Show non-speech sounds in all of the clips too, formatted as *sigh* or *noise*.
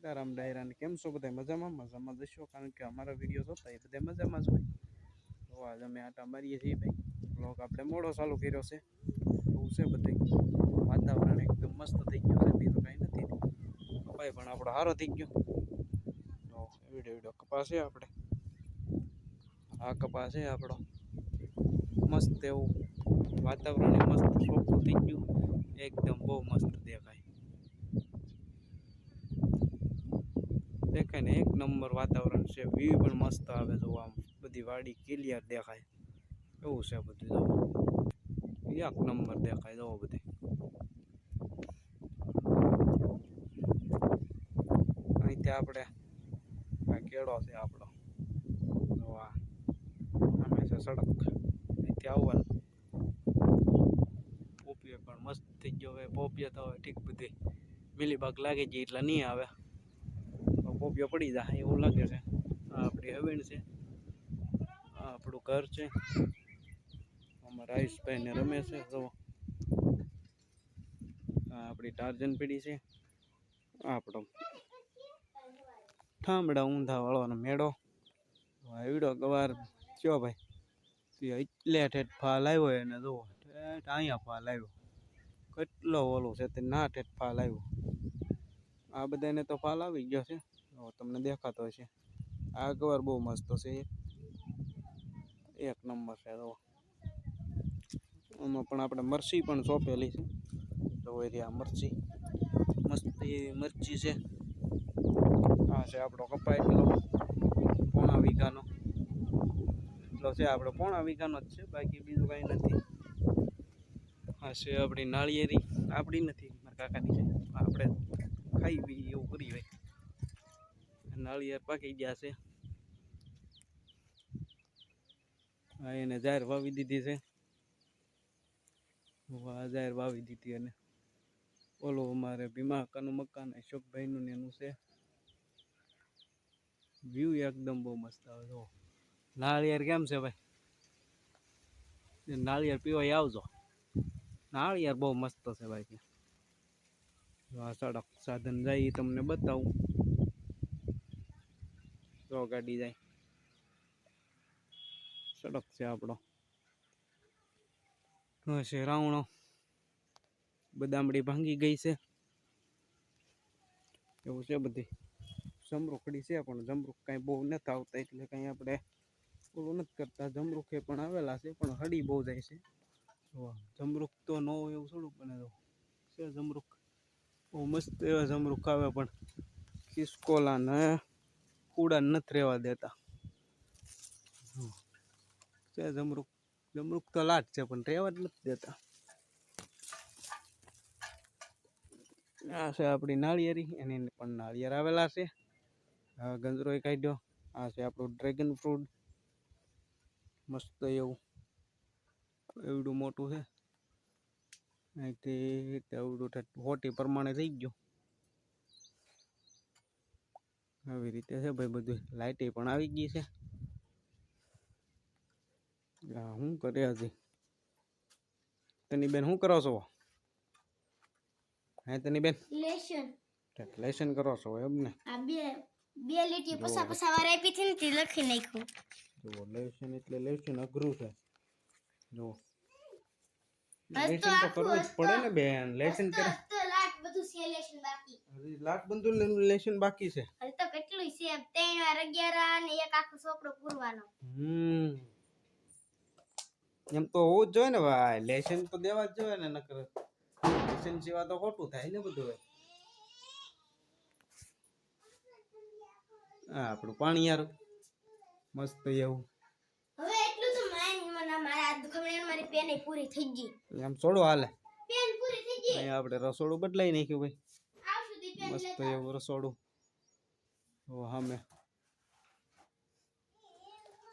સીતારામ ડાયરાને કેમ છો? બધા મજામાં? મજામાં જશો કારણ કે અમારા વીડિયો જોતા એ બધા મજામાં જ હોય. તો આજ અમે આટા મારીએ છીએ ભાઈ. બ્લોગ આપણે મોડો ચાલુ કર્યો છે. એવું છે બધે વાતાવરણ એકદમ મસ્ત થઈ ગયું છે. બીજું કાંઈ નથી. કપાય પણ આપણો સારો થઈ ગયો. તો વીડિયો વીડિયો છે આપણે. આ કપાસ છે આપણો. મસ્ત એવું વાતાવરણ મસ્ત ચોખ્ખું થઈ ગયું. એકદમ બહુ મસ્ત દેખાય. દેખાય ને, એક નંબર વાતાવરણ છે. વ્યૂ પણ મસ્ત આવે જો આમ. બધી વાડી ક્લિયર દેખાય. એવું છે બધું જો એક નંબર દેખાય જો બધી. અહીંથી આપણે આ કેળો છે આપણો. આ. આમે છે સડક. અહીંથી આવવાનું. પોપીએ પણ મસ્ત થઈ ગયો હવે. પોપીએ તો હવે ઠીક બધી. મિલીબાગ લાગી ગઈ એટલે નહીં આવે. પોપિયો પડી જાય, એવું લાગે છે. આ આપણી હવેણ છે. આ આપણું ઘર છે. અમારા આયુષભાઈને રમે છે જો આ આપણી ટાર્જન પેઢી છે. આપણો ઠામડા ઊંધા વાળવાનો મેળો. એવડો ગવાર ચો ભાઈ. એટલે ઠેઠ ફાલ આવ્યો એને, જુઓ. ઠેઠ અહીંયા ફાલ આવ્યો. કેટલો ઓલો છે તે, ના ઠેઠ ફાલ આવ્યો. આ બધાને તો ફાલ આવી ગયો છે. જો તમને દેખાતો હશે. આ કવર બહુ મસ્ત છે. એક નંબર છે તો આમાં પણ આપણે મરચી પણ સોંપેલી છે. તો એ આ મરચી. મસ્ત એવી મરચી છે. આ છે આપણો કપાય પેલો. પોણા વીઘાનો. એટલો છે, આપણો પોણા વીઘાનો જ છે, બાકી બીજું કાંઈ નથી. આ છે આપણી નાળિયેરી. આપણી નથી, મારા કાકાની છે. આપણે ખાઈ પી એવું કરી હોય નાળિયેર પાકી ગયા છે. એને જાહેર વાવી દીધી છે. જાહેર વાવી દીધી અને ઓલો અમારે ભીમા કાકાનું મકાન અશોકભાઈનું ને એનું છે. વ્યૂ એકદમ બહુ મસ્ત આવે જો નાળિયેર કેમ છે ભાઈ? નાળિયેર પીવાય આવજો. નાળિયેર બહુ મસ્ત છે ભાઈ આ સડક સાધન જાય તમને બતાવું. જો ગાડી જાય સડક છે આપણો. હશે રાવણો. બદામડી ભાંગી ગઈ છે. એવું છે બધી. જમરૂખડી છે, પણ જમરૂખ કાંઈ બહુ નથી આવતા, એટલે કાંઈ આપણે ઓલું નથી કરતા. જમરૂખે પણ આવેલા છે, પણ હળી બહુ જાય છે. જમરૂખ તો ન હોય એવું થોડુંક બને તો છે જમરૂખ. બહુ મસ્ત એવા જમરૂખ આવે પણ. ખિસકોલા ને કુડા નથી રહેવા દેતા. છે જમરૂખ જમરૂખ તો લાટ છે, પણ રહેવા જ નથી દેતા. આ છે આપણી નાળિયેરી, એની પણ નાળિયેર આવેલા છે. આ ગંજરો કાઢ્યો. આ છે આપણું ડ્રેગન ફ્રૂટ મસ્ત એવું, એવડું મોટું છે. અહીંથી એવડું હોટી પ્રમાણે થઈ ગયું. આવી રીતે છે ભાઈ બધું. લાઇટી પણ આવી ગઈ છે. શું કરે હજી તની બેન શું કરો છો? હે તની બેન લેશન લેશન કરો છો એમ ને? આ બે બે લીટી પસા પસા વાર આપી હતી ને તે લખી નાખ્યું. જો લેસન એટલે લેશન અઘરું છે. જો લેશન તો કરવું જ પડે ને બેન લેશન કરે. બધું સિલેક્શન બાકી. હજી લાખ બધું લેસન બાકી છે. હજી તો કેટલું છે ત્રણ વાર અગિયાર અને એક આખો છોકરો પૂરવાનો. હમ. એમ તો હોવું જ જોઈએ ને ભાઈ. લેશન તો દેવા જ જોઈએ ને નકર લેશન સિવા તો ખોટું થાય ને બધું આ આપણું પાણી યાર. મસ્ત એવું. હવે એટલું તો મારા દુખમણી મારી પેન પૂરી થઈ ગઈ. એમ છોડો હાલે. અહીંયા આપણે રસોડું બદલાઈ નાખ્યું ભાઈ. મસ્ત એવું રસોડું. ઓ સામે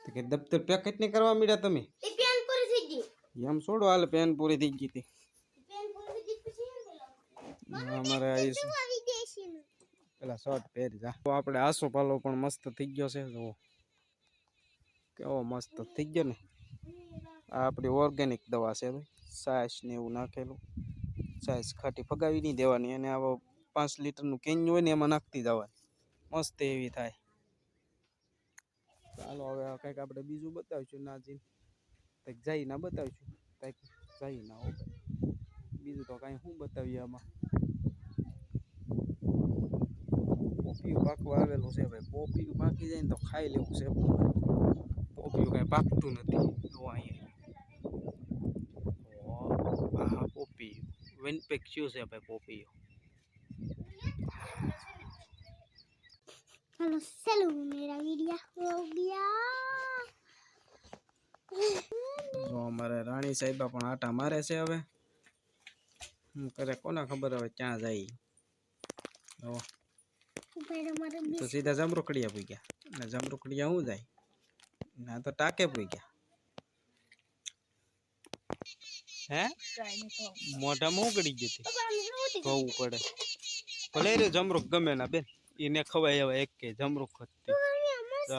તો કે દફતર પેકેટ નહીં કરવા મીડ્યા તમે? પેન પૂરી થઈ ગઈ. એમ છોડો હાલ પેન પૂરી થઈ ગઈ હતી. અમારે પેલા શર્ટ પહેરી જા. તો આપણે આસો પાલો પણ મસ્ત થઈ ગયો છે જુઓ. કેવો મસ્ત થઈ ગયો ને. આ આપણી ઓર્ગેનિક દવા છે ભાઈ. સાસ ને એવું નાખેલું. સાસ ખાટી ફગાવી નહીં દેવાની અને આવો પાંચ લીટરનું કેન હોય ને એમાં નાખતી જવાની. મસ્ત એવી થાય. ચાલો હવે કંઈક આપણે બીજું બતાવીશું ના જઈને કંઈક જઈ ના બતાવીશું. કંઈક જઈ ના હોય બીજું તો કાંઈ શું બતાવીએ આમાં? પોપિયું પાકવા આવેલું છે ભાઈ. પોપિયું પાકી જાય ને તો ખાઈ લેવું છે. પોપિયું કાંઈ પાકતું નથી. જો અહીંયા હા પોપિયું વિનપેક શું છે ભાઈ પોપિયું हेलो चलो मेरा वीडियो हो गया જો અમારે રાણી સાહેબા પણ આટા મારે છે હવે હું કરે કોને ખબર હવે ક્યાં જાય જો ऊपर हमारे તો સીધા જમરોકડિયા પૂગ્યા અને જમરોકડિયા શું જાય ના તો ટાકે પૂગ્યા હે? મોઢામાં ઉગડી જતી ધોવું પડે. ભલે રે જમરૂક ગમે ના બેન. એને ખવાય એવા એક કે જમરૂક હતી.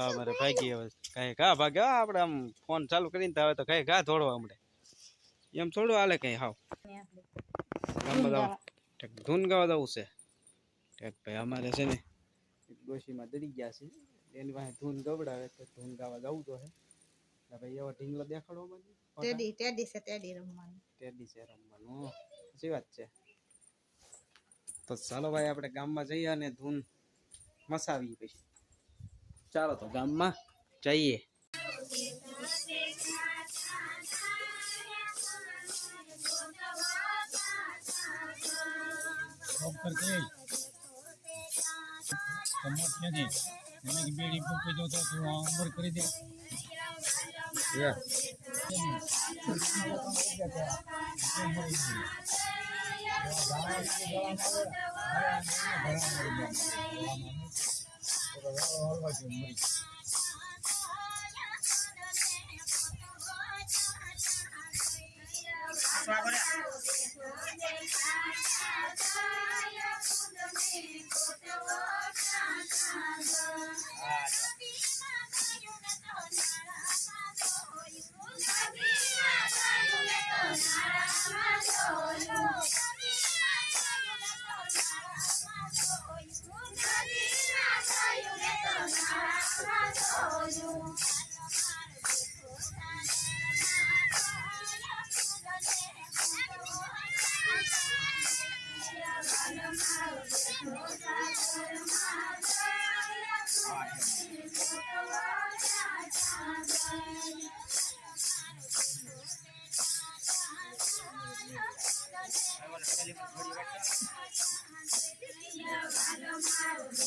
અમારે ભાગી હવે કાંઈ ઘા ભાગે. આપણે આમ ફોન ચાલુ કરીને તો હવે તો કાંઈ ઘા ધોડવા મળે. એમ થોડું હાલે કઈ હાવ. ધૂન ગાવા જવું છે. ભાઈ, અમારે છે ને ડોશીમાં દડી ગયા છે. એની પાસે ધૂન ગવડાવે તો ધૂન ગાવા જવું તો હે ભાઈ, એવા ઢીંગલો દેખાડો મને ટેડી ટેડી છે ટેડી રમવાનું. ટેડી છે રમવાનું સાચી વાત છે. તો ચાલો ભાઈ આપણે ગામમાં જઈએ અને ધૂન મસાવીએ પછી. ચાલો તો ગામમાં જઈએ. ડોક્ટર કહે કમર ક્યાંથી મને કે બેડી પકડી દો તો તું કરી દે. ஒரு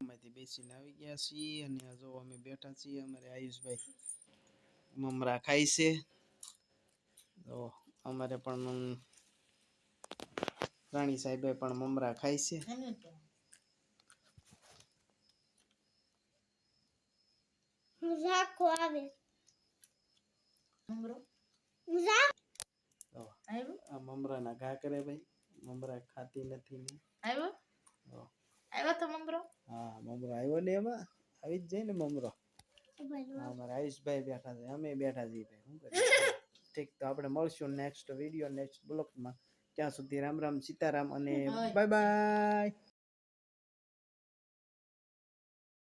માંથી બેસીને આવી ગયા છીએ અને આ જો અમે બેઠા છીએ અમારે આયુષભાઈ મમરા ખાય છે તો અમારે પણ રાણી સાહેબે પણ મમરા ખાય છે રાખો આવે મમરો રાખ તો આવ્યો? આ મમરાના ઘા કરે ભાઈ. મમરા ખાતી નથી ને. આવ્યો? આવ્યો તો મમરો? હા મમરો આવ્યો ને એમાં? આવી જ જાય ને મમરો. અમારા આયુષભાઈ બેઠા છે. અમે બેઠા છીએ ભાઈ. શું કરીએ? *laughs* ઠીક તો આપણે મળશું નેક્સ્ટ વીડિયો નેક્સ્ટ બ્લોગમાં ત્યાં સુધી રામ રામ સીતારામ અને. Bye bye